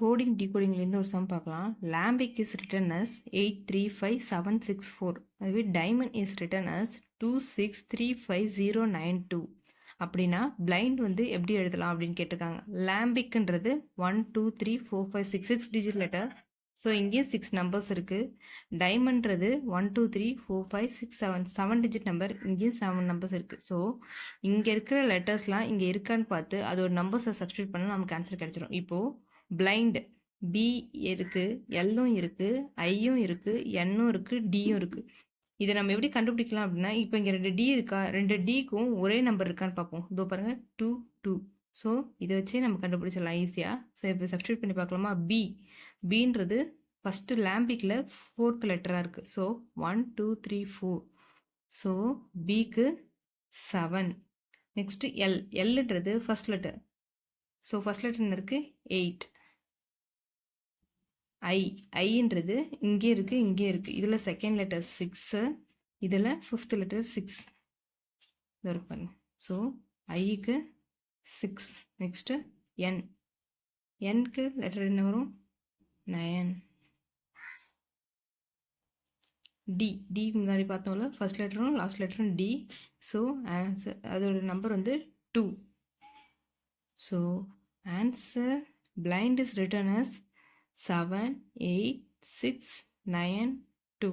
Coding டிகோடிங்லேருந்து ஒரு sum பார்க்கலாம். Lambic is written as eight three five seven six four அதுவே diamond is written as two six three five zero nine two அப்படின்னா blind வந்து எப்படி எழுதலாம் அப்படின்னு கேட்டிருக்காங்க. லாம்பிக்ன்றது one two three four five six six digit letter so இங்கேயும் six numbers இருக்குது டைமண்ட்றது one two three four five six seven seven digit number இங்கேயும் seven numbers இருக்குது ஸோ இங்கே இருக்கிற லெட்டர்ஸ்லாம் இங்கே இருக்கான்னு பார்த்து அதோட நம்பர்ஸை சப்ஸ்டியூட் பண்ணால் நமக்கு ஆன்சர் கிடச்சிரும். இப்போது பிளைண்ட் பி இருக்குது எல்லும் இருக்குது ஐயும் இருக்குது என்னும் இருக்குது டியும் இருக்குது இதை நம்ம எப்படி கண்டுபிடிக்கலாம் அப்படின்னா இப்போ இங்கே ரெண்டு டி இருக்கா ரெண்டு டிக்கும் ஒரே நம்பர் இருக்கான்னு பார்ப்போம். இதோ பாருங்க டூ டூ ஸோ இதை வச்சே நம்ம கண்டுபிடிச்சிடலாம் ஈஸியாக ஸோ இப்போ சப்ஸ்டியூட் பண்ணி பார்க்கலாமா? பி பின்றது ஃபஸ்ட்டு லேம்பிக்கில் ஃபோர்த் லெட்டராக இருக்குது so one two three four so பிக்கு seven next L எல்லுன்றது first letter so first letter என்ன இருக்குது எயிட் ஐ ஐன்றது இங்கே இருக்குது இங்கே இருக்குது இதில் செகண்ட் லெட்டர் சிக்ஸு இதில் ஃபிஃப்த் லெட்டர் சிக்ஸ் இது இருக்கு ஸோ ஐக்கு சிக்ஸ் நெக்ஸ்ட்டு என் என்க்கு லெட்டர் என்ன வரும்? நயன் டி டி முன்னாடி பார்த்தோம்ல ஃபர்ஸ்ட் லெட்டரும் லாஸ்ட் லெட்டரும் டி ஸோ ஆன்சர் அதோட நம்பர் வந்து two so answer blind is written as seven eight six nine two